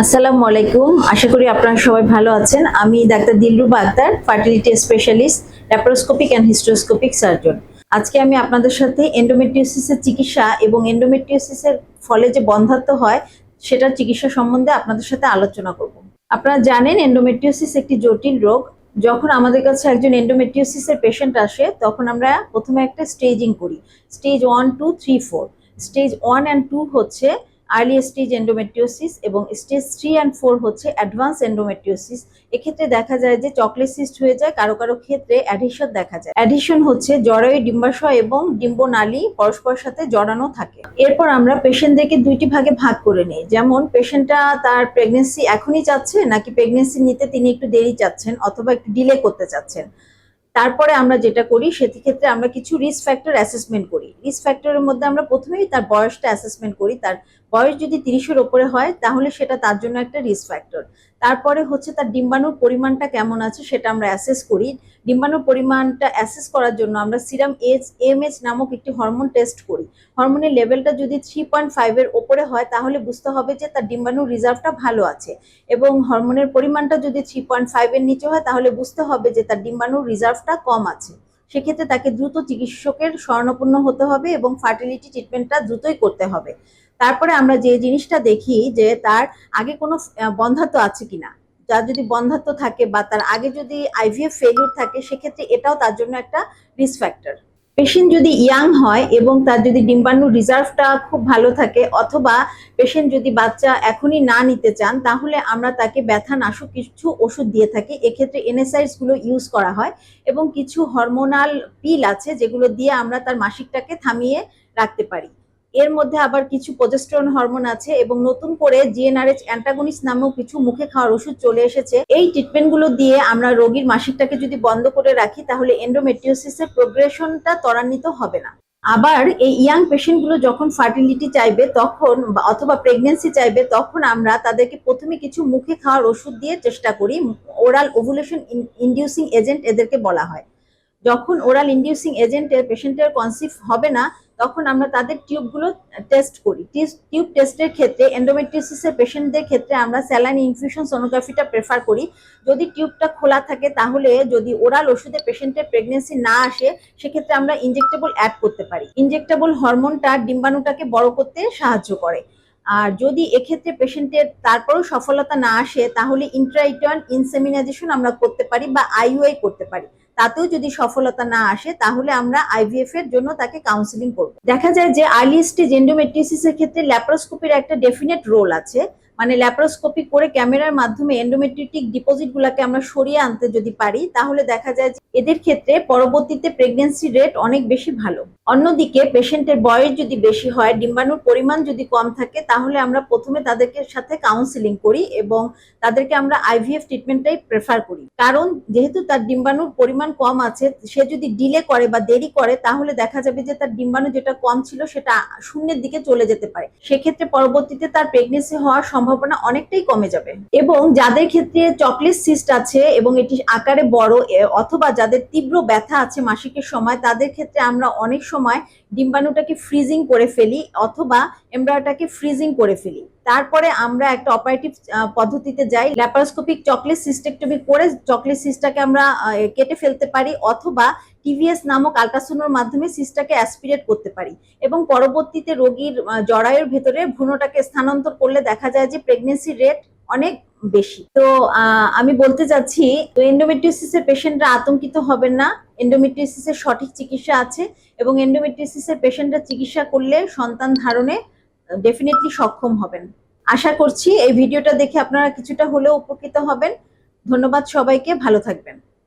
আসসালামু আলাইকুম। আশা করি আপনারা সবাই ভালো আছেন। আমি doctor Dilruba Akter, fertility specialist, laparoscopic and hysteroscopic surgeon. আজকে আমি আপনাদের সাথে এন্ডোমেট্রিওসিসের চিকিৎসা এবং এন্ডোমেট্রিওসিসের ফলে যে বন্ধাত্ব হয়, সেটার চিকিৎসা সম্বন্ধে আপনাদের সাথে আলোচনা করব। আপনারা জানেন, এন্ডোমেট্রিওসিস একটি জটিল রোগ। যখন আমাদের কাছে একজন এন্ডোমেট্রিওসিসের পেশেন্ট আসে, তখন আমরা প্রথমে একটা স্টেজিং করি। Stage one, two, three, four. Stage one and two হচ্ছে আর্লি স্টেজ এন্ডোমেট্রিওসিস এবং স্টেজ থ্রি অ্যান্ড ফোর হচ্ছে অ্যাডভান্স এন্ডোমেট্রিওসিস এক্ষেত্রে দেখা যায় যে চকলেট সিস্ট হয়ে যায়, কারও কারও ক্ষেত্রে অ্যাডিশন দেখা যায়। অ্যাডিশন হচ্ছে জরায়ু, ডিম্বাশয় এবং ডিম্বনালী পরস্পরের সাথে জড়ানো থাকে। এরপর আমরা পেশেন্টদেরকে দুইটি ভাগে ভাগ করে নিই। যেমন পেশেন্টটা তার প্রেগনেন্সি এখনই চাচ্ছে নাকি প্রেগনেন্সি নিতে তিনি একটু দেরি চাচ্ছেন অথবা একটু ডিলে করতে চাচ্ছেন। তারপরে আমরা যেটা করি সেক্ষেত্রে আমরা কিছু রিস্ক ফ্যাক্টর অ্যাসেসমেন্ট করি। রিস্ক ফ্যাক্টরের মধ্যে আমরা প্রথমেই তার বয়সটা অ্যাসেসমেন্ট করি। তার বয়স যদি তিরিশের ওপরে হয়, তাহলে সেটা তার জন্য একটা রিস্ক ফ্যাক্টর তারপরে হচ্ছে তার ডিম্বাণুর পরিমাণটা কেমন আছে, সেটা আমরা অ্যাসেস করি। ডিম্বাণুর পরিমাণটা অ্যাসেস করার জন্য আমরা সিরাম এইচ এমএইচ নামক একটি হরমোন টেস্ট করি। হরমোনের লেভেলটা যদি থ্রি পয়েন্ট ফাইভের ওপরে হয়, তাহলে বুঝতে হবে যে তার ডিম্বাণুর রিজার্ভটা ভালো আছে। এবং হরমোনের পরিমাণটা যদি থ্রি পয়েন্ট ফাইভের নিচে হয়, তাহলে বুঝতে হবে যে তার ডিম্বাণুর রিজার্ভটা কম আছে। সেক্ষেত্রে তাকে দ্রুত চিকিৎসকের স্বর্ণপূর্ণ হতে হবে এবং ফার্টিলিটি ট্রিটমেন্টটা দ্রুতই করতে হবে। তারপরে আমরা যে জিনিসটা দেখি যে তার আগে কোনো বন্ধাত্ব আছে কিনা? তার যদি বন্ধাত্ব থাকে বা তার আগে যদি আইভিএফ ফেলিউর থাকে, সেক্ষেত্রে এটাও তার জন্য একটা রিস্ক ফ্যাক্টর পেশেন্ট যদি ইয়াং হয় এবং তার যদি ডিম্বাণু রিজার্ভটা খুব ভালো থাকে অথবা পেশেন্ট যদি বাচ্চা এখনই না নিতে চান, তাহলে আমরা তাকে ব্যথা নাশক কিছু ওষুধ দিয়ে থাকি। এক্ষেত্রে এনএসআইসগুলো ইউজ করা হয় এবং কিছু হরমোনাল পিল আছে যেগুলো দিয়ে আমরা তার মাসিকটাকে থামিয়ে রাখতে পারি। এর মধ্যে আবার কিছু প্রজেস্টেরন হরমোন আছে এবং নতুন করে জিএনআরএইচ অ্যান্টাগনিস নামেও কিছু মুখে খাওয়ার ওষুধ চলে এসেছে। এই ট্রিটমেন্টগুলো দিয়ে আমরা রোগীর মাসিকটাকে যদি বন্ধ করে রাখি, তাহলে এন্ডোমেট্রিওসিসের প্রোগ্রেশনটা ত্বরান্বিত হবে না। আবার এই ইয়াং পেশেন্টগুলো যখন ফার্টিলিটি চাইবে, তখন অথবা প্রেগনেন্সি চাইবে, তখন আমরা তাদেরকে প্রথমে কিছু মুখে খাওয়ার ওষুধ দিয়ে চেষ্টা করি। ওরাল ওভুলেশন ইনডিউসিং এজেন্ট এদেরকে বলা হয়। যখন ওরাল ইনডিউসিং এজেন্টের পেশেন্টের কনসিভ হবে না তখন আমরা তাদের টিউবগুলো টেস্ট করি। টিউব টেস্টের ক্ষেত্রে এন্ডোমেট্রিসিসের পেশেন্টদের ক্ষেত্রে আমরা স্যালাইন ইনফিউশন সোনোগ্রাফিটা প্রেফার করি। যদি টিউবটা খোলা থাকে তাহলে যদি ওরাল ওষুধে পেশেন্টের প্রেগনেন্সি না আসে, সেক্ষেত্রে আমরা ইনজেক্টেবল অ্যাড করতে পারি। ইনজেক্টেবল হরমোনটা ডিম্বাণুটাকে বড় করতে সাহায্য করে। আর যদি এক্ষেত্রে পেশেন্টের তারপরেও সফলতা না আসে, তাহলে ইন্ট্রাইটার্ন ইনসেমিনাইজেশন আমরা করতে পারি বা আইইউআই করতে পারি। তাতেও যদি সফলতা না আসে, তাহলে আমরা আইভিএফ এর জন্য তাকে কাউন্সিলিং করব। দেখা যায় যে আর্লি স্টেজ এন্ডোমেট্রিসিস এর ক্ষেত্রে ল্যাপারোস্কোপির একটা ডেফিনেট রোল আছে। মানে ল্যাপারোস্কোপি করে ক্যামেরার মাধ্যমে এন্ডোমেট্রিটিক ডিপোজিট গুলাকে আমরা সরিয়ে আনতে যদি পারি, তাহলে দেখা যায় যে এদের ক্ষেত্রে পরবর্তীতে প্রেগনেন্সি রেট অনেক বেশি ভালো। অন্যদিকে পেশেন্টের বয়স যদি বেশি হয়, ডিম্বাণুর পরিমাণ যদি কম থাকে, তাহলে আমরা প্রথমে তাদেরকে সাথে কাউন্সিলিং করি এবং তাদেরকে আমরা আইভিএফ ট্রিটমেন্টটাই প্রেফার করি। কারণ যেহেতু তার ডিম্বাণুর পরিমাণ কম আছে, সে যদি ডিলে করে বা দেরি করে, তাহলে দেখা যাবে যে তার ডিম্বাণু যেটা কম ছিল, সেটা শূন্যের দিকে চলে যেতে পারে। সেক্ষেত্রে পরবর্তীতে তার প্রেগনেন্সি হওয়ার সম্ভাবনা অনেকটাই কমে যাবে। এবং যাদের ক্ষেত্রে চকলেট সিস্ট আছে এবং এটি আকারে বড় অথবা যাদের তীব্র ব্যথা আছে মাসিকের সময়, তাদের ক্ষেত্রে আমরা অনেক সময় ডিম্বাণুটাকে ফ্রিজিং করে ফেলি অথবা এমব্রয়টাকে ফ্রিজিং করে ফেলি। তারপরে আমরা একটা অপারেটিভ পদ্ধতিতে যাই। ল্যাপারোস্কোপিক চকলেট সিস্টেক্টমি করে চকলেট সিস্টটাকে আমরা কেটে ফেলতে পারি অথবা টিভিএস নামক আলট্রাসাউন্ডের মাধ্যমে সিস্টটাকে অ্যাসপিরেট করতে পারি। এবং পরবর্তীতে রোগীর জরায়ুর ভেতরে ভ্রূণটাকে স্থানান্তর করলে দেখা যায় যে প্রেগনেন্সি রেট অনেক বেশি। তো আমি বলতে চাচ্ছি, তো এন্ডোমেট্রিওসিসের পেশেন্টরা আতঙ্কিত হবেন না। এন্ডোমেট্রিওসিসের সঠিক চিকিৎসা আছে এবং এন্ডোমেট্রিওসিসের পেশেন্টরা চিকিৎসা করলে সন্তান ধারণে ডেফিনেটলি সক্ষম হবেন। আশা করছি এই ভিডিওটা দেখে আপনারা কিছুটা হলেও উপকৃত হবেন। ধন্যবাদ সবাইকে ভালো থাকবেন।